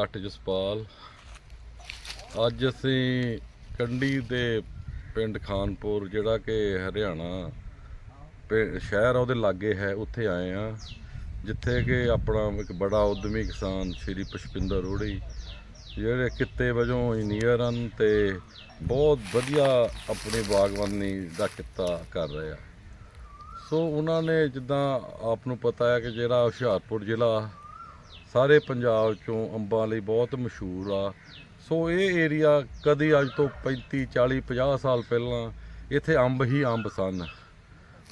ਕੱਟ ਜਸਪਾਲ। ਅੱਜ ਅਸੀਂ ਕੰਡੀ ਦੇ ਪਿੰਡ ਖਾਨਪੁਰ, ਜਿਹੜਾ ਕਿ ਹਰਿਆਣਾ ਪਿੰ- ਸ਼ਹਿਰ ਉਹਦੇ ਲਾਗੇ ਹੈ, ਉੱਥੇ ਆਏ ਆ ਜਿੱਥੇ ਕਿ ਆਪਣਾ ਇੱਕ ਬੜਾ ਉਦਮੀ ਕਿਸਾਨ ਸ਼੍ਰੀ ਪੁਸ਼ਪਿੰਦਰ ਰੋੜੀ, ਜਿਹੜੇ ਕਿੱਤੇ ਵਜੋਂ ਇੰਜੀਨੀਅਰ ਹਨ ਤੇ ਬਹੁਤ ਵਧੀਆ ਆਪਣੀ ਬਾਗਬਾਨੀ ਦਾ ਕਿੱਤਾ ਕਰ ਰਹੇ ਆ। ਸੋ ਉਹਨਾਂ ਨੇ ਜਿੱਦਾਂ ਆਪ ਨੂੰ ਪਤਾ ਹੈ ਕਿ ਜਿਹੜਾ ਹੁਸ਼ਿਆਰਪੁਰ ਜ਼ਿਲ੍ਹਾ ਸਾਰੇ ਪੰਜਾਬ ਚੋਂ ਅੰਬਾਂ ਲਈ ਬਹੁਤ ਮਸ਼ਹੂਰ ਆ। ਸੋ ਇਹ ਏਰੀਆ ਕਦੀ ਅੱਜ ਤੋਂ 35 40 50 ਸਾਲ ਪਹਿਲਾਂ ਇੱਥੇ ਅੰਬ ਹੀ ਅੰਬ ਸਨ।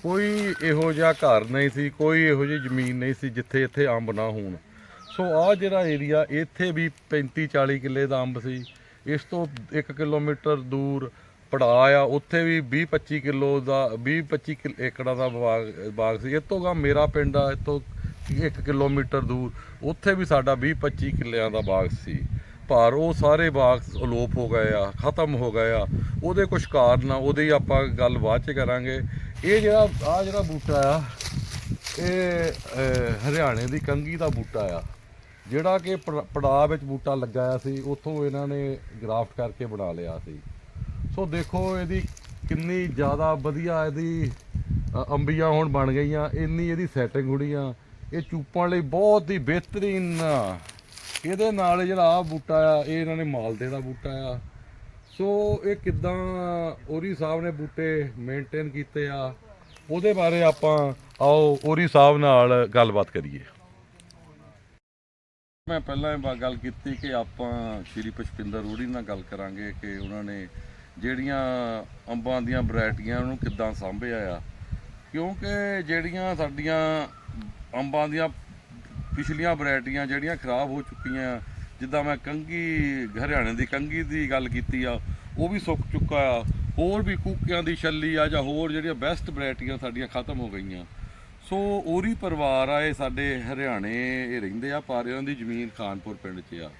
ਕੋਈ ਇਹੋ ਜਿਹਾ ਘਰ ਨਹੀਂ ਸੀ, ਕੋਈ ਇਹੋ ਜਿਹੀ ਜ਼ਮੀਨ ਨਹੀਂ ਸੀ ਜਿੱਥੇ ਇੱਥੇ ਅੰਬ ਨਾ ਹੋਣ। ਸੋ ਆ ਜਿਹੜਾ ਏਰੀਆ ਇੱਥੇ ਵੀ 35 40 ਕਿੱਲੇ ਦਾ ਅੰਬ ਸੀ। ਇਸ ਤੋਂ 1 ਕਿਲੋਮੀਟਰ ਦੂਰ ਪੜਾ ਆ। ਉੱਥੇ ਵੀ 20 25 ਕਿਲੋ ਦਾ 20 25 ਕਿਲ- ਏਕੜਾਂ ਦਾ ਬਾਗ ਬਾਗ ਸੀ। ਇਹ ਤੋਂ ਗਾ ਮੇਰਾ ਪਿੰਡ ਆ ਇਹ ਤੋਂ 1 ਕਿਲੋਮੀਟਰ ਦੂਰ, ਉੱਥੇ ਵੀ ਸਾਡਾ 20 25 ਕਿੱਲਿਆਂ ਦਾ ਬਾਗ ਸੀ। ਪਰ ਉਹ ਸਾਰੇ ਬਾਗ ਅਲੋਪ ਹੋ ਗਏ ਆ, ਖਤਮ ਹੋ ਗਏ ਆ। ਉਹਦੇ ਕੁਝ ਕਾਰਨ ਆ, ਉਹਦੀ ਆਪਾਂ ਗੱਲ ਬਾਅਦ ਚ ਕਰਾਂਗੇ। ਇਹ ਜਿਹੜਾ ਆ ਜਿਹੜਾ ਬੂਟਾ ਆ, ਇਹ ਹਰਿਆਣੇ ਦੀ ਕੰਗੀ ਦਾ ਬੂਟਾ ਆ। ਜਿਹੜਾ ਕਿ ਪੜ- ਪੜਾਅ ਵਿੱਚ ਬੂਟਾ ਲੱਗਾ ਆ ਸੀ, ਉੱਥੋਂ ਇਹਨਾਂ ਨੇ ਗ੍ਰਾਫਟ ਕਰਕੇ ਬਣਾ ਲਿਆ ਸੀ। ਸੋ ਦੇਖੋ ਇਹਦੀ ਕਿੰਨੀ ਜ਼ਿਆਦਾ ਵਧੀਆ ਇਹਦੀ ਅੰਬੀਆਂ ਹੁਣ ਬਣ ਗਈਆਂ, ਇੰਨੀ ਇਹਦੀ ਸੈਟਿੰਗ ਹੋਣੀ ਆ। ਇਹ ਚੂਪਣ ਲਈ ਬਹੁਤ ਹੀ ਬਿਹਤਰੀਨ ਇਹਦੇ ਨਾਲ ਜਿਹੜਾ ਆ ਬੂਟਾ ਆ, ਇਹ ਇਹਨਾਂ ਨੇ ਮਾਲਦੇ ਦਾ ਬੂਟਾ ਆ। ਸੋ ਇਹ ਕਿਦਾਂ ਔਰੀ ਸਾਹਿਬ ਨੇ ਬੂਟੇ ਮੇਨਟੇਨ ਕੀਤੇ ਆ, ਉਹਦੇ ਬਾਰੇ ਆਪਾਂ ਆਓ ਔਰੀ ਸਾਹਿਬ ਨਾਲ ਗੱਲਬਾਤ ਕਰੀਏ। ਮੈਂ ਪਹਿਲਾਂ ਇਹ ਗੱਲ ਕੀਤੀ ਕਿ ਆਪਾਂ ਸ਼੍ਰੀ ਪੁਸ਼ਪਿੰਦਰ ਰੂੜੀ ਨਾਲ ਗੱਲ ਕਰਾਂਗੇ ਕਿ ਉਹਨਾਂ ਨੇ ਜਿਹੜੀਆਂ ਅੰਬਾਂ ਦੀਆਂ ਵੈਰਾਈਟੀਆਂ ਉਹਨੂੰ ਕਿੱਦਾਂ ਸਾਂਭਿਆ ਆ। ਕਿਉਂਕਿ ਜਿਹੜੀਆਂ ਸਾਡੀਆਂ ਅੰਬਾਂ ਦੀਆਂ ਪਿਛਲੀਆਂ ਵੈਰਾਈਟੀਆਂ ਜਿਹੜੀਆਂ ਖਰਾਬ ਹੋ ਚੁੱਕੀਆਂ ਜਿੱਦਾਂ ਮੈਂ ਕੰਗੀ ਹਰਿਆਣੇ ਦੀ ਕੰਗੀ ਦੀ ਗੱਲ ਕੀਤੀ ਆ, ਉਹ ਵੀ ਸੁੱਕ ਚੁੱਕਾ ਆ, ਹੋਰ ਵੀ ਕੂਕਿਆਂ ਦੀ ਛੱਲੀ ਆ ਜਾਂ ਹੋਰ ਜਿਹੜੀਆਂ ਬੈਸਟ ਵੈਰਾਈਟੀਆਂ ਸਾਡੀਆਂ ਖਤਮ ਹੋ ਗਈਆਂ। ਸੋ ਔਰੀ ਪਰਿਵਾਰ ਆ ਇਹ ਸਾਡੇ ਹਰਿਆਣੇ, ਇਹ ਰਹਿੰਦੇ ਆ ਪਰ ਇਹਨਾਂ ਦੀ ਜ਼ਮੀਨ ਖਾਨਪੁਰ ਪਿੰਡ 'ਚ ਆ।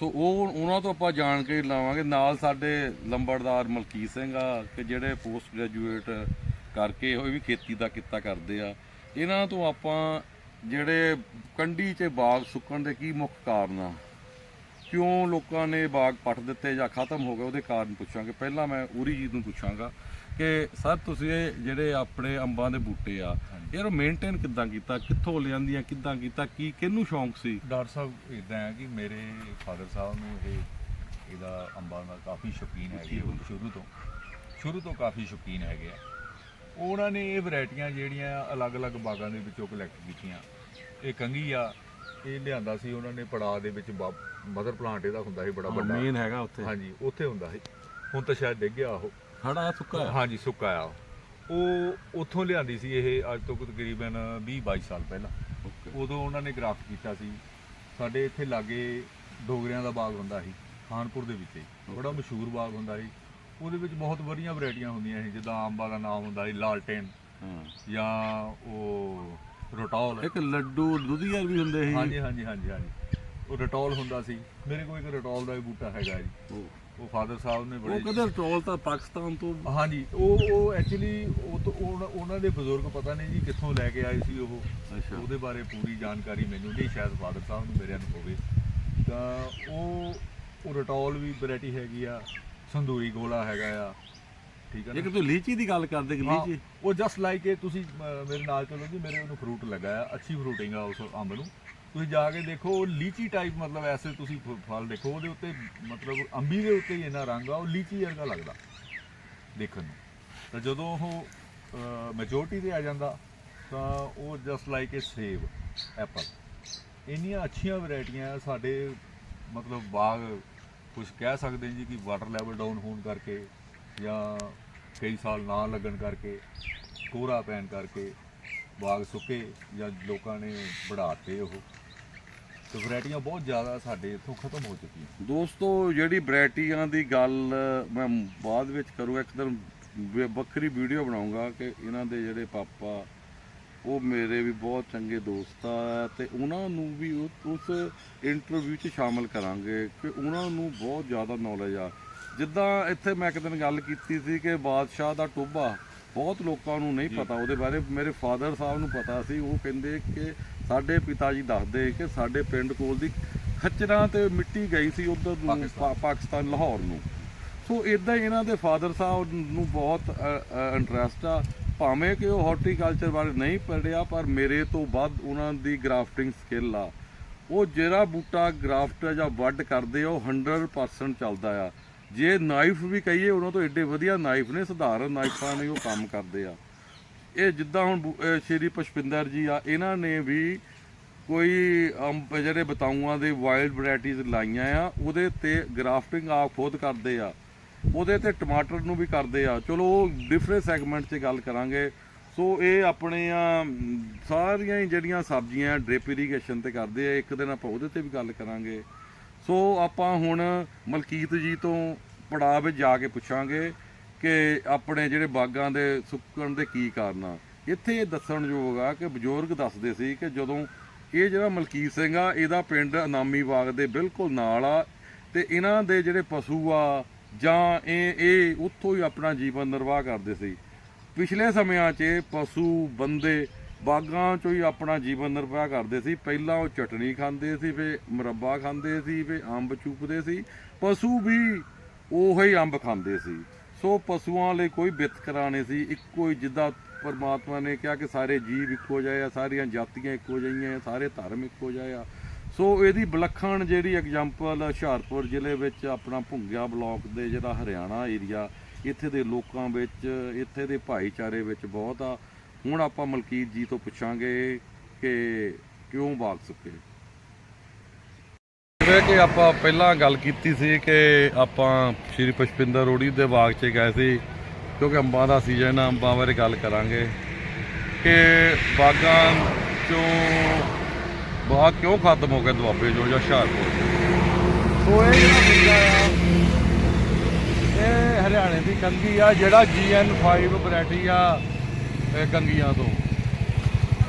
ਸੋ ਉਹ, ਉਹਨਾਂ ਤੋਂ ਆਪਾਂ ਜਾਣਕਾਰੀ ਲਾਵਾਂਗੇ। ਨਾਲ ਸਾਡੇ ਲੰਬੜਦਾਰ ਮਲਕੀਤ ਸਿੰਘ ਆ, ਕਿ ਜਿਹੜੇ ਪੋਸਟ ਗ੍ਰੈਜੂਏਟ ਕਰਕੇ ਉਹ ਵੀ ਖੇਤੀ ਦਾ ਕਿੱਤਾ ਕਰਦੇ ਆ। ਇਹਨਾਂ ਤੋਂ ਆਪਾਂ ਜਿਹੜੇ ਕੰਢੀ 'ਚ ਬਾਗ ਸੁੱਕਣ ਦੇ ਕੀ ਮੁੱਖ ਕਾਰਨ ਆ? ਕਿਉਂ ਲੋਕਾਂ ਨੇ ਬਾਗ ਪੱਟ ਦਿੱਤੇ ਜਾਂ ਖਤਮ ਹੋ ਗਏ? ਉਹਦੇ ਕਾਰਨ ਪੁੱਛਾਂਗੇ। ਪਹਿਲਾਂ ਮੈਂ ਉਰੀ ਜੀ ਨੂੰ ਪੁੱਛਾਂਗਾ ਕਿ ਸਰ ਤੁਸੀਂ ਇਹ ਜਿਹੜੇ ਆਪਣੇ ਅੰਬਾਂ ਦੇ ਬੂਟੇ ਆ ਇਹਨੂੰ ਮੇਨਟੇਨ ਕਿੱਦਾਂ ਕੀਤਾ? ਕਿੱਥੋਂ ਲਿਆਂਦੀਆਂ? ਕਿੱਦਾਂ ਕੀਤਾ? ਕੀ ਕਿਹਨੂੰ ਸ਼ੌਂਕ ਸੀ? ਡਾਕਟਰ ਸਾਹਿਬ ਇਦਾਂ ਹੈ ਕਿ ਮੇਰੇ ਫਾਦਰ ਸਾਹਿਬ ਨੂੰ ਇਹ ਇਹਦਾ ਅੰਬਾਂ ਦਾ ਕਾਫੀ ਸ਼ੌਕੀਨ ਹੈਗੇ ਸ਼ੁਰੂ ਤੋਂ। ਸ਼ੁਰੂ ਤੋਂ ਕਾਫੀ ਸ਼ੌਕੀਨ ਹੈਗੇ ਆ। ਉਹਨਾਂ ਨੇ ਇਹ ਵੈਰਾਈਟੀਆਂ ਜਿਹੜੀਆਂ ਅਲੱਗ-ਅਲੱਗ ਬਾਗਾਂ ਦੇ ਵਿੱਚੋਂ ਕਲੈਕਟ ਕੀਤੀਆਂ। ਇਹ ਕੰਗੀ ਆ ਇਹ ਲਿਆਂਦਾ ਸੀ ਉਹਨਾਂ ਨੇ ਪੜਾਅ ਦੇ ਵਿੱਚ ਮਦਰ ਪਲਾਂਟ ਇਹਦਾ ਹੁੰਦਾ ਸੀ ਬੜਾ ਵੱਡਾ। ਮੇਨ ਹੈਗਾ ਉੱਥੇ। ਹਾਂਜੀ ਉੱਥੇ ਹੁੰਦਾ ਸੀ। ਹੁਣ ਤਾਂ ਸ਼ਾਇਦ ਡਿੱਗ ਗਿਆ ਉਹ। ਖੜਾ ਸੁੱਕਾ ਆ? ਹਾਂਜੀ ਸੁੱਕਾ ਆ ਉਹ। ਉੱਥੋਂ ਲਿਆਂਦੀ ਸੀ ਇਹ ਅੱਜ ਤੋਂ ਤਕਰੀਬਨ 20 22 ਸਾਲ ਪਹਿਲਾਂ। ਉਦੋਂ ਉਹਨਾਂ ਨੇ ਗ੍ਰਾਫਟ ਕੀਤਾ ਸੀ। ਸਾਡੇ ਇੱਥੇ ਲਾਗੇ ਡੋਗਰਿਆਂ ਦਾ ਬਾਗ ਹੁੰਦਾ ਸੀ ਖਾਨਪੁਰ ਦੇ ਵਿੱਚ। ਬੜਾ ਮਸ਼ਹੂਰ ਬਾਗ ਹੁੰਦਾ ਸੀ। ਉਹਦੇ ਵਿੱਚ ਬਹੁਤ ਵਧੀਆ ਵੈਰਾਈਟੀਆਂ ਹੁੰਦੀਆਂ ਸੀ ਜਿੱਦਾਂ ਅੰਬਾਂ ਦਾ ਨਾਮ ਹੁੰਦਾ ਸੀ ਲਾਲਟੇਨ ਹਾਂ। ਜਾਂ ਉਹ ਰਟੌਲ। ਇੱਕ ਲੱਡੂ ਦੁਧੀਆ ਵੀ ਹੁੰਦੇ ਸੀ। ਹਾਂਜੀ ਹਾਂਜੀ ਹਾਂਜੀ ਹਾਂਜੀ। ਉਹ ਰਟੌਲ ਹੁੰਦਾ ਸੀ। ਮੇਰੇ ਕੋਲ ਇੱਕ ਰਟੌਲ ਦਾ ਵੀ ਬੂਟਾ ਹੈਗਾ ਜੀ। ਉਹ ਉਹ ਫਾਦਰ ਸਾਹਿਬ ਨੇ ਉਹ ਬੜੇ ਕਹਿੰਦੇ ਟੋਲ ਤਾਂ ਪਾਕਿਸਤਾਨ ਤੋਂ ਹਾਂਜੀ ਉਹ ਉਹ ਐਕਚੁਅਲੀ ਉਹ ਤੋਂ ਉਹਨਾਂ- ਦੇ ਬਜ਼ੁਰਗ ਪਤਾ ਨਹੀਂ ਜੀ ਕਿੱਥੋਂ ਲੈ ਕੇ ਆਏ ਸੀ ਉਹ। ਅੱਛਾ। ਉਹਦੇ ਬਾਰੇ ਪੂਰੀ ਜਾਣਕਾਰੀ ਮੈਨੂੰ ਨਹੀਂ ਸ਼ਾਇਦ ਫਾਦਰ ਸਾਹਿਬ ਨੂੰ ਮੇਰੇ ਨੂੰ ਹੋਵੇ। ਤਾਂ ਉਹ ਉਹ ਰਟੌਲ ਵੀ ਵੈਰਾਈਟੀ ਹੈਗੀ ਆ। ਸੰਦੂਰੀ ਗੋਲਾ ਹੈਗਾ ਆ। ਠੀਕ ਹੈ ਨਾ? ਤੂੰ ਲੀਚੀ ਦੀ ਗੱਲ ਕਰਦੇ ਕਿ ਹਾਂ, ਲੀਚੀ? ਉਹ ਜਸਟ ਲਾਈਕ ਇਹ ਤੁਸੀਂ ਅਹ, ਮੇਰੇ ਨਾਲ ਚਲੋ ਜੀ ਮੇਰੇ ਉਹਨੂੰ ਫਰੂਟ ਲੱਗਾ ਆ ਅੱਛੀ ਫਰੂਟਿੰਗ ਆ ਉਸ ਅੰਬ ਨੂੰ। ਤੁਸੀਂ ਜਾ ਕੇ ਦੇਖੋ ਉਹ ਲੀਚੀ ਟਾਈਪ ਮਤਲਬ ਐਸੇ ਤੁਸੀਂ ਫ- ਫਲ ਦੇਖੋ ਉਹਦੇ ਉੱਤੇ ਮਤਲਬ ਅੰਬੀ ਦੇ ਉੱਤੇ ਹੀ ਇੰਨਾ ਰੰਗ ਆ ਉਹ ਲੀਚੀ ਵਰਗਾ ਲੱਗਦਾ ਦੇਖਣ ਨੂੰ। ਤਾਂ ਜਦੋਂ ਉਹ ਮੈਜੋਰਟੀ ਤੇ ਆ ਜਾਂਦਾ ਤਾਂ ਉਹ ਜਸਟ ਲਾਈਕ ਏ ਸੇਬ ਐਪਲ ਇੰਨੀਆਂ ਅੱਛੀਆਂ ਵੈਰਾਈਟੀਆਂ ਆ ਸਾਡੇ ਮਤਲਬ ਬਾਗ ਕੁਝ ਕਹਿ ਸਕਦੇ ਜੀ ਕਿ ਵਾਟਰ ਲੈਵਲ ਡਾਊਨ ਹੋਣ ਕਰਕੇ ਜਾਂ ਕਈ ਸਾਲ ਨਾ ਲੱਗਣ ਕਰਕੇ ਕੋਰਾ ਪੈਣ ਕਰਕੇ ਬਾਗ ਸੁੱਕੇ ਜਾਂ ਲੋਕਾਂ ਨੇ ਵੜਾਤੇ ਉਹ। ਤੇ ਵੈਰਾਈਟੀਆਂ ਬਹੁਤ ਜ਼ਿਆਦਾ ਸਾਡੇ ਇੱਥੋਂ ਖਤਮ ਹੋ ਚੁੱਕੀਆਂ। ਦੋਸਤੋ, ਜਿਹੜੀ ਵੈਰਾਈਟੀਆਂ ਦੀ ਗੱਲ ਮੈਂ ਬਾਅਦ ਵਿੱਚ ਕਰੂੰਗਾ, ਇੱਕ ਦਿਨ ਵੱਖਰੀ ਵੀਡੀਓ ਬਣਾਉਂਗਾ ਕਿ ਇਹਨਾਂ ਦੇ ਜਿਹੜੇ ਪਾਪਾ ਉਹ ਮੇਰੇ ਵੀ ਬਹੁਤ ਚੰਗੇ ਦੋਸਤ ਆ ਤੇ ਉਹਨਾਂ ਨੂੰ ਵੀ ਉਹ- ਉਸ ਇੰਟਰਵਿਊ 'ਚ ਸ਼ਾਮਲ ਕਰਾਂਗੇ ਕਿ ਉਹਨਾਂ ਨੂੰ ਬਹੁਤ ਜ਼ਿਆਦਾ ਨੌਲੇਜ ਆ। ਜਿੱਦਾਂ ਇੱਥੇ ਮੈਂ ਇੱਕ ਦਿਨ ਗੱਲ ਕੀਤੀ ਸੀ ਕਿ ਬਾਦਸ਼ਾਹ ਦਾ ਟੋਭਾ ਬਹੁਤ ਲੋਕਾਂ ਨੂੰ ਨਹੀਂ ਪਤਾ ਉਹਦੇ ਬਾਰੇ ਮੇਰੇ ਫਾਦਰ ਸਾਹਿਬ ਨੂੰ ਪਤਾ ਸੀ ਉਹ ਕਹਿੰਦੇ ਕਿ ਸਾਡੇ ਪਿਤਾ ਜੀ ਦੱਸਦੇ ਕਿ ਸਾਡੇ ਪਿੰਡ ਕੋਲ ਦੀ ਖੱਚਰਾਂ ਤੇ ਮਿੱਟੀ ਗਈ ਸੀ ਉਧਰ ਨੂੰ ਪਾਕਿਸਤਾਨ। ਪਾ- ਪਾਕਿਸਤਾਨ ਲਾਹੌਰ ਨੂੰ। ਸੋ ਇਦਾਂ ਇਹਨਾਂ ਦੇ ਫਾਦਰ ਸਾਹਿਬ ਨੂੰ ਬਹੁਤ ਇੰਟਰਸਟ ਆ। ਭਾਵੇਂ ਕਿ ਉਹ ਹਾਰਟੀਕਲਚਰ ਬਾਰੇ ਨਹੀਂ ਪੜ੍ਹਿਆ, ਪਰ ਮੇਰੇ ਤੋਂ ਵੱਧ ਉਹਨਾਂ ਦੀ ਗ੍ਰਾਫਟਿੰਗ ਸਕਿੱਲ ਆ। ਉਹ ਜਿਹੜਾ ਬੂਟਾ ਗ੍ਰਾਫਟ ਜਾਂ ਵੱਡ ਕਰਦੇ ਆ, ਉਹ 100% ਚੱਲਦਾ ਆ। ਜੇ ਨਾਈਫ ਵੀ ਕਹੀਏ ਉਹਨਾਂ ਤੋਂ ਏਡੇ ਵਧੀਆ ਨਾਈਫ ਨੇ, ਸਧਾਰਨ ਨਾਈਫਾਂ ਨੇ, ਉਹ ਕੰਮ ਕਰਦੇ ਆ। ਇਹ ਜਿੱਦਾਂ ਹੁਣ ਬੂ- ਸ਼੍ਰੀ ਪੁਸ਼ਪਿੰਦਰ ਜੀ ਆ, ਇਹਨਾਂ ਨੇ ਵੀ ਕੋਈ ਅੰਬ ਜਿਹੜੇ ਬਤਾਊਆਂ ਦੇ ਵਾਈਲਡ ਵੈਰਾਈਟੀਜ਼ ਲਾਈਆਂ ਆ, ਉਹਦੇ ਤੇ ਗ੍ਰਾਫਟਿੰਗ ਆਪ ਖੁਦ ਕਰਦੇ ਆ। ਉਹਦੇ ਤੇ ਟਮਾਟਰ ਨੂੰ ਵੀ ਕਰਦੇ ਆ। ਚਲੋ ਉਹ ਡਿਫਰੈਂਟ ਸੈਗਮੈਂਟ 'ਚ ਗੱਲ ਕਰਾਂਗੇ। ਸੋ ਇਹ ਆਪਣੀਆਂ ਮ, ਸਾਰੀਆਂ ਹੀ ਜਿਹੜੀਆਂ ਸਬਜ਼ੀਆਂ ਡ੍ਰਿਪ ਇਰੀਗੇਸ਼ਨ ਤੇ ਕਰਦੇ ਆ ਇੱਕ ਦਿਨ ਆਪਾਂ ਉਹਦੇ ਤੇ ਵੀ ਗੱਲ ਕਰਾਂਗੇ। ਸੋ ਆਪਾਂ ਹੁਣ ਮਲਕੀਤ ਜੀ ਤੋਂ ਪੜਾਅ ਵਿੱਚ ਜਾ ਕੇ ਪੁੱਛਾਂਗੇ ਕਿ ਆਪਣੇ ਜਿਹੜੇ ਬਾਗਾਂ ਦੇ ਸੁੱਕਣ ਦੇ ਕੀ ਕਾਰਨ ਆ। ਇੱਥੇ ਇਹ ਦੱਸਣਯੋਗ ਆ ਕਿ ਬਜ਼ੁਰਗ ਦੱਸਦੇ ਸੀ ਕਿ ਜਦੋਂ ਇਹ ਜਿਹੜਾ ਮਲਕੀਤ ਸਿੰਘ ਆ ਇਹਦਾ ਪਿੰਡ ਅਨਾਮੀ ਬਾਗ ਦੇ ਬਿਲਕੁਲ ਨਾਲ ਆ ਤੇ ਇਹਨਾਂ ਦੇ ਜਿਹੜੇ ਪਸ਼ੂ ਆ ਜਾਂ ਇਹ ਇਹ ਉੱਥੋਂ ਹੀ ਆਪਣਾ ਜੀਵਨ ਨਿਰਵਾਹ ਕਰਦੇ ਸੀ। ਪਿਛਲੇ ਸਮਿਆਂ 'ਚ ਪਸ਼ੂ, ਬੰਦੇ ਬਾਗਾਂ 'ਚੋਂ ਹੀ ਆਪਣਾ ਜੀਵਨ ਨਿਰਵਾਹ ਕਰਦੇ ਸੀ। ਪਹਿਲਾਂ ਉਹ ਚਟਣੀ ਖਾਂਦੇ ਸੀ ਫੇ ਮੁਰੱਬਾ ਖਾਂਦੇ ਸੀ ਫੇ ਅੰਬ ਚੂਪਦੇ ਸੀ। ਪਸ਼ੂ ਵੀ ਉਹੋ ਹੀ ਅੰਬ ਖਾਂਦੇ ਸੀ। ਸੋ ਪਸ਼ੂਆਂ ਲਈ ਕੋਈ ਵਿਤਕਰਾ ਨਹੀਂ ਸੀ। ਇੱਕੋ ਹੀ ਜਿੱਦਾਂ ਪਰਮਾਤਮਾ ਨੇ ਕਿਹਾ ਕਿ ਸਾਰੇ ਜੀਵ ਇੱਕੋ ਜਿਹੇ ਆ, ਸਾਰੀਆਂ ਜਾਤੀਆਂ ਇੱਕੋ ਜਿਹੀਆਂ ਆ, ਸਾਰੇ ਧਰਮ ਇੱਕੋ ਜਿਹੇ ਆ। ਸੋ ਇਹਦੀ ਵਿਲੱਖਣ ਜਿਹੜੀ ਐਗਜ਼ਾਮਪਲ ਹੁਸ਼ਿਆਰਪੁਰ ਜ਼ਿਲ੍ਹੇ ਵਿੱਚ ਆਪਣਾ ਭੁੰਗਿਆ ਬਲਾਕ ਦੇ ਜਿਹੜਾ ਹਰਿਆਣਾ ਏਰੀਆ ਇੱਥੇ ਦੇ ਲੋਕਾਂ ਵਿੱਚ, ਇੱਥੇ ਦੇ ਭਾਈਚਾਰੇ ਵਿੱਚ ਬਹੁਤ ਆ। ਹੁਣ ਆਪਾਂ ਮਲਕੀਤ ਜੀ ਤੋਂ ਪੁੱਛਾਂਗੇ ਕਿ ਕਿਉਂ ਬਾਗ ਸੁੱਕੇ। ਜਿਵੇਂ ਕਿ ਆਪਾਂ ਪਹਿਲਾਂ ਗੱਲ ਕੀਤੀ ਸੀ ਕਿ ਆਪਾਂ ਸ਼੍ਰੀ ਪੁਸ਼ਪਿੰਦਰ ਰੋੜੀ ਦੇ ਬਾਗ 'ਚ ਗਏ ਸੀ, ਕਿਉਂਕਿ ਅੰਬਾਂ ਦਾ ਸੀਜ਼ਨ ਆ, ਅੰਬਾਂ ਬਾਰੇ ਗੱਲ ਕਰਾਂਗੇ ਕਿ ਬਾਗਾਂ 'ਚੋਂ ਬਾਹਰ ਕਿਉਂ ਖਤਮ ਹੋ ਗਿਆ ਦੁਆਬੇ ਜੋ ਜਾਂ ਹੁਸ਼ਿਆਰਪੁਰ? ਸੋ ਇਹ ਜਿਹੜਾ ਮੁੱਦਾ ਆ, ਇਹ ਹਰਿਆਣੇ ਦੀ ਕੰਗੀ ਆ, ਜਿਹੜਾ GN5 ਵੈਰਾਈਟੀ ਆ, ਇਹ ਕੰਗੀਆਂ ਤੋਂ।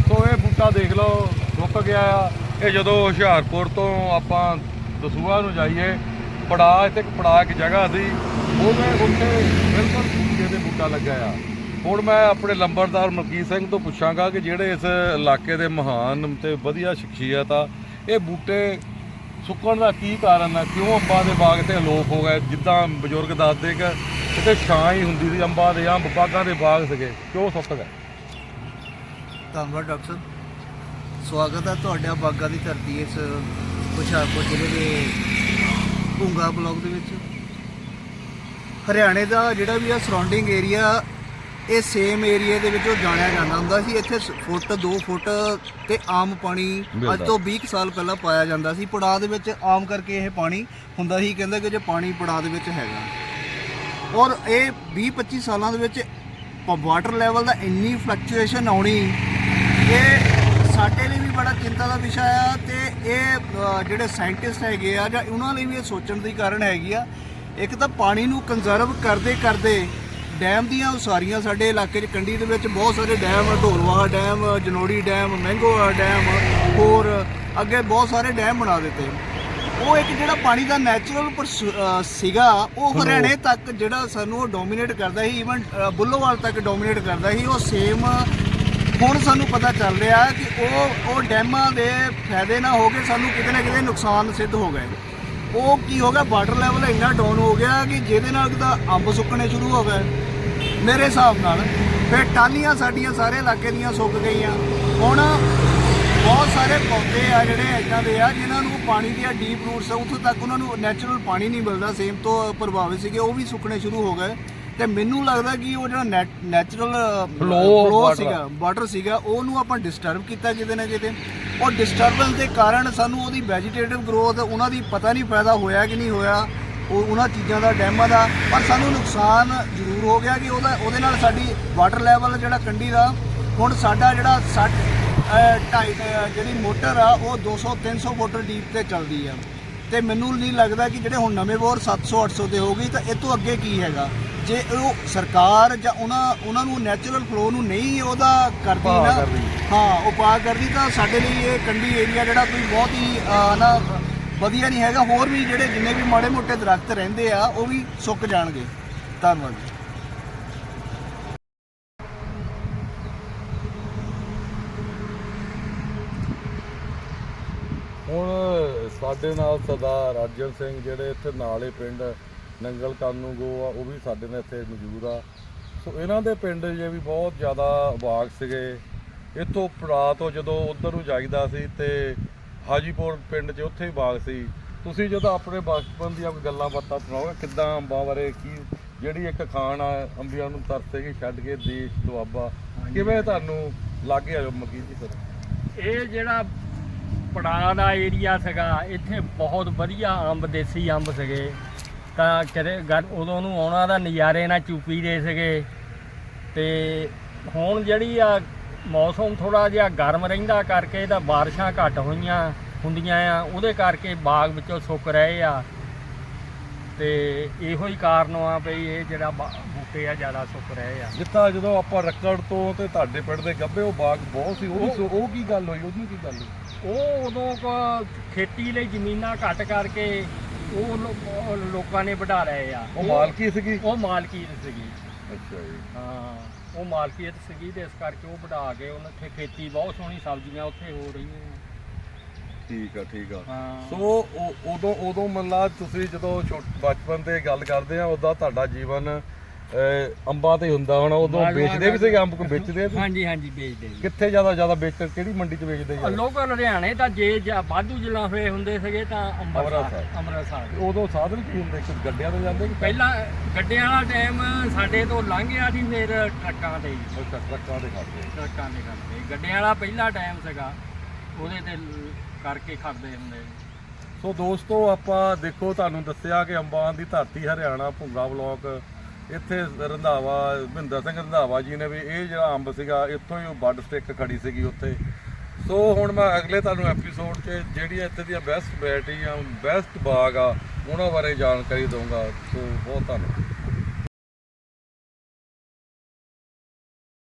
ਸੋ ਇਹ ਬੂਟਾ ਦੇਖ ਲਓ, ਰੁਕ ਗਿਆ ਆ। ਇਹ ਜਦੋਂ ਹੁਸ਼ਿਆਰਪੁਰ ਤੋਂ ਆਪਾਂ ਦਸੂਆ ਨੂੰ ਜਾਈਏ ਪੜਾ ਇੱਥੇ ਇੱਕ ਪੜਾ ਇੱਕ ਜਗ੍ਹਾ ਸੀ, ਉਹਦੇ ਉੱਥੇ ਬਿਲਕੁਲ ਬੂਟੇ ਦੇ ਬੂਟਾ ਲੱਗਾ ਆ। ਹੁਣ ਮੈਂ ਆਪਣੇ ਲੰਬਰਦਾਰ ਮਲਕੀਤ ਸਿੰਘ ਤੋਂ ਪੁੱਛਾਂਗਾ ਕਿ ਜਿਹੜੇ ਇਸ ਇਲਾਕੇ ਦੇ ਮਹਾਨ ਤੇ ਵਧੀਆ ਸ਼ਖਸੀਅਤ ਆ, ਇਹ ਬੂਟੇ ਸੁੱਕਣ ਦਾ ਕੀ ਕਾਰਨ ਆ? ਕਿਉਂ ਅੰਬਾਂ ਦੇ ਬਾਗ ਤੇ ਅਲੋਪ ਹੋ ਗਏ? ਜਿੱਦਾਂ ਬਜ਼ੁਰਗ ਦੱਸਦੇ ਕਿ ਕਿਤੇ ਛਾਂ ਹੀ ਹੁੰਦੀ ਸੀ, ਅੰਬਾਂ ਦੇ ਅੰਬ ਬਾਗਾਂ ਦੇ ਬਾਗ ਸੀਗੇ। ਕਿਉਂ ਸੁੱਕ ਗਏ? ਧੰਨਵਾਦ ਡਾਕਟਰ ਸਾਹਿਬ। ਸਵਾਗਤ ਹੈ ਤੁਹਾਡਾ ਬਾਗਾਂ ਦੀ ਧਰਤੀ ਇਸ ਹੁਸ਼ਿਆਰਪੁਰ ਜ਼ਿਲ੍ਹੇ ਦੇ ਭੁੰਗਾ ਬਲਾਕ ਦੇ ਵਿੱਚ। ਹਰਿਆਣੇ ਦਾ ਜਿਹੜਾ ਵੀ ਆ ਸਰਾਊਂਡਿੰਗ ਏਰੀਆ ਇਹ ਸੇਮ ਏਰੀਆ ਦੇ ਵਿੱਚ ਉਹ ਜਾਣਿਆ ਜਾਂਦਾ ਹੁੰਦਾ ਸੀ। ਇੱਥੇ ਸ- ਫੁੱਟ 2 ਫੁੱਟ ਤੇ ਆਮ ਪਾਣੀ ਅੱਜ ਮਿਲਦਾ। ਤੋਂ 20 ਕੁ ਸਾਲ ਪਹਿਲਾਂ ਪਾਇਆ ਜਾਂਦਾ ਸੀ। ਪੜਾਅ ਦੇ ਵਿੱਚ ਆਮ ਕਰਕੇ ਇਹ ਪਾਣੀ ਹੁੰਦਾ ਸੀ। ਕਹਿੰਦੇ ਕਿ ਜੇ ਪਾਣੀ ਪੜਾਅ ਦੇ ਵਿੱਚ ਹੈਗਾ। ਔਰ ਇਹ 20 25 ਸਾਲਾਂ ਦੇ ਵਿੱਚ ਵਾਟਰ ਲੈਵਲ ਦਾ ਇੰਨੀ ਫਲਕਚੁਏਸ਼ਨ ਆਉਣੀ ਇਹ ਸਾਡੇ ਲਈ ਵੀ ਬੜਾ ਚਿੰਤਾ ਦਾ ਵਿਸ਼ਾ ਆ ਤੇ ਇਹ ਅ, ਜਿਹੜੇ ਸਾਇੰਟਿਸਟ ਹੈਗੇ ਆ ਜਾਂ ਉਹਨਾਂ ਲਈ ਵੀ ਇਹ ਸੋਚਣ ਦੀ ਕਾਰਨ ਹੈਗੀ ਆ। ਇੱਕ ਤਾਂ ਪਾਣੀ ਨੂੰ ਕੰਜ਼ਰਵ ਕਰਦੇ ਕਰਦੇ ਡੈਮ ਦੀਆਂ ਉਸਾਰੀਆਂ ਸਾਡੇ ਇਲਾਕੇ 'ਚ ਕੰਢੀ ਦੇ ਵਿੱਚ ਬਹੁਤ ਸਾਰੇ dam Dholbaha dam Janauri dam ਮੈਂਗੋਆ dam ਹੋਰ ਅੱਗੇ ਬਹੁਤ ਸਾਰੇ ਡੈਮ ਬਣਾ ਦਿੱਤੇ। ਉਹ ਇੱਕ ਜਿਹੜਾ ਪਾਣੀ ਦਾ ਨੈਚੁਰਲ ਸੀਗਾ ਉਹ ਹਰਿਆਣੇ ਤੱਕ ਜਿਹੜਾ ਸਾਨੂੰ ਉਹ ਡੋਮੀਨੇਟ ਕਰਦਾ ਸੀ ਇਵਨ ਬੁੱਲੋਵਾਲ ਤੱਕ ਡੋਮੀਨੇਟ ਕਰਦਾ ਸੀ ਉਹ ਸੇਮ ਹੁਣ ਸਾਨੂੰ ਪਤਾ ਚੱਲ ਰਿਹਾ ਕਿ ਉਹ ਉਹ ਡੈਮਾਂ ਦੇ ਫਾਇਦੇ ਨਾ ਹੋ ਕੇ ਸਾਨੂੰ ਕਿਤੇ ਨਾ ਕਿਤੇ ਨੁਕਸਾਨ ਸਿੱਧ ਹੋ ਗਏ। ਉਹ ਕੀ ਹੋ ਗਿਆ? ਵਾਟਰ ਲੈਵਲ ਇੰਨਾ ਡਾਊਨ ਹੋ ਗਿਆ ਕਿ ਜਿਹਦੇ ਨਾਲ ਤਾਂ ਅੰਬ ਸੁੱਕਣੇ ਸ਼ੁਰੂ ਹੋ ਗਏ। ਮੇਰੇ ਹਿਸਾਬ ਨਾਲ ਫਿਰ ਟਾਲੀਆਂ ਸਾਡੀਆਂ ਸਾਰੇ ਇਲਾਕੇ ਦੀਆਂ ਸੁੱਕ ਗਈਆਂ। ਹੁਣ ਬਹੁਤ ਸਾਰੇ ਪੌਦੇ ਆ ਜਿਹੜੇ ਇਦਾਂ ਦੇ ਆ ਜਿਨ੍ਹਾਂ ਨੂੰ ਪਾਣੀ ਦੀਆਂ ਡੀਪ ਰੂਟਸ ਆ ਉੱਥੋਂ ਤੱਕ ਉਹਨਾਂ ਨੂੰ ਨੈਚੁਰਲ ਪਾਣੀ ਨਹੀਂ ਮਿਲਦਾ ਸੇਮ ਤੋਂ ਪ੍ਰਭਾਵਿਤ ਸੀਗੇ ਉਹ ਵੀ ਸੁੱਕਣੇ ਸ਼ੁਰੂ ਹੋ ਗਏ। ਤੇ ਮੈਨੂੰ ਲੱਗਦਾ ਕਿ ਉਹ ਜਿਹੜਾ ਨੈਚੁਰਲ water. ਸੀਗਾ ਵਾਟਰ ਸੀਗਾ ਉਹਨੂੰ ਆਪਾਂ ਡਿਸਟਰਬ ਕੀਤਾ ਕਿਤੇ ਨਾ ਕਿਤੇ। ਉਹ ਡਿਸਟਰਬੈਂਸ ਦੇ ਕਾਰਨ ਸਾਨੂੰ ਉਹਦੀ ਵੈਜੀਟੇਟਿਵ ਗਰੋਥ ਉਹਨਾਂ ਦੀ ਪਤਾ ਨਹੀਂ ਪੈਦਾ ਹੋਇਆ ਕਿ ਨਹੀਂ ਹੋਇਆ, ਉਹ ਉਹਨਾਂ ਚੀਜ਼ਾਂ ਦਾ, ਡੈਮਾਂ ਦਾ, ਪਰ ਸਾਨੂੰ ਨੁਕਸਾਨ ਜ਼ਰੂਰ ਹੋ ਗਿਆ ਕਿ ਉਹਦਾ, ਉਹਦੇ ਨਾਲ ਸਾਡੀ ਵਾਟਰ ਲੈਵਲ ਜਿਹੜਾ ਕੰਢੀ ਦਾ, ਹੁਣ ਸਾਡਾ ਜਿਹੜਾ 60 ਢਾਈ ਜਿਹੜੀ ਮੋਟਰ ਆ, ਉਹ 200 300 ਫੁੱਟ ਡੀਪ ਤੇ ਚੱਲਦੀ ਆ। ਤੇ ਮੈਨੂੰ ਨਹੀਂ ਲੱਗਦਾ ਕਿ ਜਿਹੜੇ ਹੁਣ ਨਵੇਂ ਬੋਰ 700 800 ਤੇ ਹੋ ਗਈ, ਤਾਂ ਇਹ ਤੋਂ ਅੱਗੇ ਕੀ ਹੈਗਾ? ਜੇ ਉਹ ਸਰਕਾਰ ਜਾਂ ਉਹਨਾਂ ਉਹਨਾਂ ਨੂੰ ਨੈਚੁਰਲ ਫਲੋ ਨੂੰ ਨਹੀਂ ਉਹਦਾ ਕਰਦੀ ਨਾ। ਹਾਂ ਉਪਾਅ ਕਰਦੀ ਤਾਂ ਸਾਡੇ ਲਈ ਇਹ ਕੰਢੀ ਏਰੀਆ ਜਿਹੜਾ ਕੋਈ ਬਹੁਤ ਹੀ ਅਹ, ਨਾ ਵਧੀਆ ਨਹੀਂ ਹੈਗਾ। ਹੋਰ ਵੀ ਜਿਹੜੇ ਜਿੰਨੇ ਵੀ ਮਾੜੇ ਮੋਟੇ ਦਰਖਤ ਰਹਿੰਦੇ ਆ ਉਹ ਵੀ ਸੁੱਕ ਜਾਣਗੇ। ਧੰਨਵਾਦ ਜੀ। ਹੁਣ ਸਾਡੇ ਨਾਲ ਸਰਦਾਰ ਰਾਜਨ ਸਿੰਘ ਜਿਹੜੇ ਇੱਥੇ ਨਾਲੇ ਪਿੰਡ ਨੰਗਲ ਕਾਨੂੰ ਗੋ ਆ ਉਹ ਵੀ ਸਾਡੇ ਨਾਲ ਇੱਥੇ ਮੌਜੂਦ ਆ। ਸੋ ਇਹਨਾਂ ਦੇ ਪਿੰਡ ਜੇ ਵੀ ਬਹੁਤ ਜ਼ਿਆਦਾ ਬਾਗ ਸੀਗੇ। ਇੱਥੋਂ ਪੜਾ ਤੋਂ ਜਦੋਂ ਉਧਰ ਨੂੰ ਜਾਈਦਾ ਸੀ ਤੇ ਹਾਜੀਪੁਰ ਪਿੰਡ 'ਚ ਉੱਥੇ ਹੀ ਬਾਗ ਸੀ। ਤੁਸੀਂ ਜਦੋਂ ਆਪਣੇ ਬਚਪਨ ਦੀਆਂ ਗੱਲਾਂ ਬਾਤਾਂ ਸੁਣਾਓਗੇ ਕਿੱਦਾਂ ਅੰਬਾਂ ਬਾਰੇ ਕੀ ਜਿਹੜੀ ਇੱਕ ਖਾਣ ਆ ਅੰਬੀਆਂ ਨੂੰ ਤਰਸੇਗੀ ਛੱਡ ਕੇ ਦੇਸ਼ ਦੁਆਬਾ ਕਿਵੇਂ ਤੁਹਾਨੂੰ ਲੱਗੇ ਆ ਮੱਕੀ ਜੀ ਸਰ ਇਹ ਜਿਹੜਾ ਪੜਾਅ ਦਾ ਏਰੀਆ ਸੀਗਾ ਇੱਥੇ ਬਹੁਤ ਵਧੀਆ ਅੰਬ ਦੇਸੀ ਅੰਬ ਸੀਗੇ। ਤਾਂ ਕਦੇ ਗੱਲ ਉਦੋਂ ਨੂੰ ਆਉਣਾ ਦਾ ਨਜ਼ਾਰੇ ਨਾਲ ਚੂਪੀ ਦੇ ਸੀਗੇ ਤੇ ਹੁਣ ਜਿਹੜੀ ਆ ਮੌਸਮ ਥੋੜਾ ਜਿਹਾ ਗਰਮ ਰਹਿੰਦਾ ਕਰਕੇ ਤਾਂ ਬਾਰਿਸ਼ਾਂ ਘੱਟ ਹੋਈਆਂ ਹੁੰਦੀਆਂ ਆ ਉਹਦੇ ਕਰਕੇ ਬਾਗ ਵਿੱਚੋਂ ਸੁੱਕ ਰਹੇ ਆ। ਤੇ ਇਹੋ ਹੀ ਕਾਰਨ ਆ ਵੀ ਇਹ ਜਿਹੜਾ ਬਾ- ਬੂਟੇ ਆ ਜ਼ਿਆਦਾ ਸੁੱਕ ਰਹੇ ਆ। ਜਿੱਥਾ ਜਦੋਂ ਆਪਾਂ ਰੱਕੜ ਤੋਂ ਤੇ ਤੁਹਾਡੇ ਪਿੰਡ ਦੇ ਗੱਬੇ ਉਹ ਬਾਗ ਬਹੁਤ ਸੀ ਉਹ ਵੀ- ਉਹ ਕੀ ਗੱਲ ਹੋਈ ਉਹਦੀ ਕੀ ਗੱਲ ਹੋਈ? ਉਹ ਉਦੋਂ ਕ- ਖੇਤੀ ਲਈ ਜ਼ਮੀਨਾਂ ਘੱਟ ਕਰਕੇ ਉਹ ਲੋ- ਉਹ ਲੋਕਾਂ ਨੇ ਵਢਾ ਰਹੇ ਆ। ਉਹ ਮਾਲਕੀ ਸੀਗੀ? ਉਹ ਮਾਲਕੀਤ ਸੀਗੀ। ਅੱਛਾ ਜੀ। ਹਾਂ ਉਹ ਮਾਲਕੀਤ ਸੀਗੀ ਤੇ ਇਸ ਕਰਕੇ ਉਹ ਵਢਾ ਕੇ ਉਹਨਾਂ ਉੱਥੇ ਖੇਤੀ ਬਹੁਤ ਸੋਹਣੀ ਸਬਜ਼ੀਆਂ ਉੱਥੇ ਹੋ ਰਹੀਆਂ ਠੀਕ ਆ ਠੀਕ ਆ। ਹਾਂ। ਸੋ ਉਹ- ਉਦੋਂ ਉਦੋਂ ਮੱਲਾ ਤੁਸੀਂ ਜਦੋਂ ਛੋਟ- ਬਚਪਨ ਤੇ ਗੱਲ ਕਰਦੇ ਆ ਉਦੋਂ ਤੁਹਾਡਾ ਜੀਵਨ ਅੰਬਾਂ ਤੇ ਹੁੰਦਾ ਹੋਣਾ ਉਦੋਂ ਵੇਚਦੇ ਵੀ ਸੀਗੇ ਅੰਬ ਕੋ ਵੇਚਦੇ ਸੀ? ਹਾਂਜੀ ਹਾਂਜੀ ਵੇਚਦੇ ਜੀ ਕਿੱਥੇ ਜ਼ਿਆਦਾ ਜ਼ਿਆਦਾ ਵੇਚ ਕਿਹੜੀ ਮੰਡੀ 'ਚ ਵੇਚਦੇ ਜੀ ਲੋਕ ਲੁਧਿਆਣੇ ਤਾਂ ਜੇ ਜਾਂ ਵਾਧੂ ਜ਼ਿਲ੍ਹਾ ਹੋਏ ਹੁੰਦੇ ਸੀਗੇ ਤਾਂ ਅੰਮ੍ਰਿਤਸਰ ਅੰਮ੍ਰਿਤਸਰ। ਅੰਮ੍ਰਿਤਸਰ। ਉਦੋਂ ਸਾਧਨ ਕੀ ਹੁੰਦੇ? ਕਿ ਗੱਡਿਆਂ ਤੇ ਜਾਂਦੇ ਕਿ ਪਹਿਲਾਂ ਗੱਡਿਆਂ ਵਾਲਾ ਟਾਈਮ ਸਾਡੇ ਤੋਂ ਲੰਘ ਗਿਆ ਸੀ ਫਿਰ ਟਰੱਕਾਂ ਤੇ ਅੱਛਾ, ਟਰੱਕਾਂ ਦੇ ਖਾਤੇ ਟਰੱਕਾਂ ਦੇ ਕਰਦੇ। ਗੱਡਿਆਂ ਵਾਲਾ ਪਹਿਲਾ ਟਾਈਮ ਸੀਗਾ ਉਹਦੇ ਤੇ ਲ- ਕਰਕੇ ਖੜਦੇ ਹੁੰਦੇ ਸੋ ਦੋਸਤੋ ਆਪਾਂ ਦੇਖੋ ਤੁਹਾਨੂੰ ਦੱਸਿਆ ਕਿ ਅੰਬਾਂ ਦੀ ਧਰਤੀ ਹਰਿਆਣਾ ਭੁੰਗਾ ਬਲਾਕ ਇੱਥੇ ਰੰਧਾਵਾ ਮਹਿੰਦਰ ਸਿੰਘ ਰੰਧਾਵਾ ਜੀ ਨੇ ਵੀ ਇਹ ਜਿਹੜਾ ਅੰਬ ਸੀਗਾ, ਇੱਥੋਂ ਹੀ ਉਹ ਵੱਡ ਸਟਿੱਕ ਖੜੀ ਸੀਗੀ ਉੱਥੇ। ਸੋ ਹੁਣ ਮੈਂ ਅਗਲੇ ਤੁਹਾਨੂੰ ਐਪੀਸੋਡ 'ਚ ਜਿਹੜੀਆਂ ਇੱਥੇ ਦੀਆਂ ਬੈਸਟ ਵੈਰਾਈਟੀਆਂ ਬੈਸਟ ਬਾਗ ਆ, ਉਹਨਾਂ ਬਾਰੇ ਜਾਣਕਾਰੀ ਦਊਂਗਾ। ਸੋ ਬਹੁਤ ਧੰਨਵਾਦ।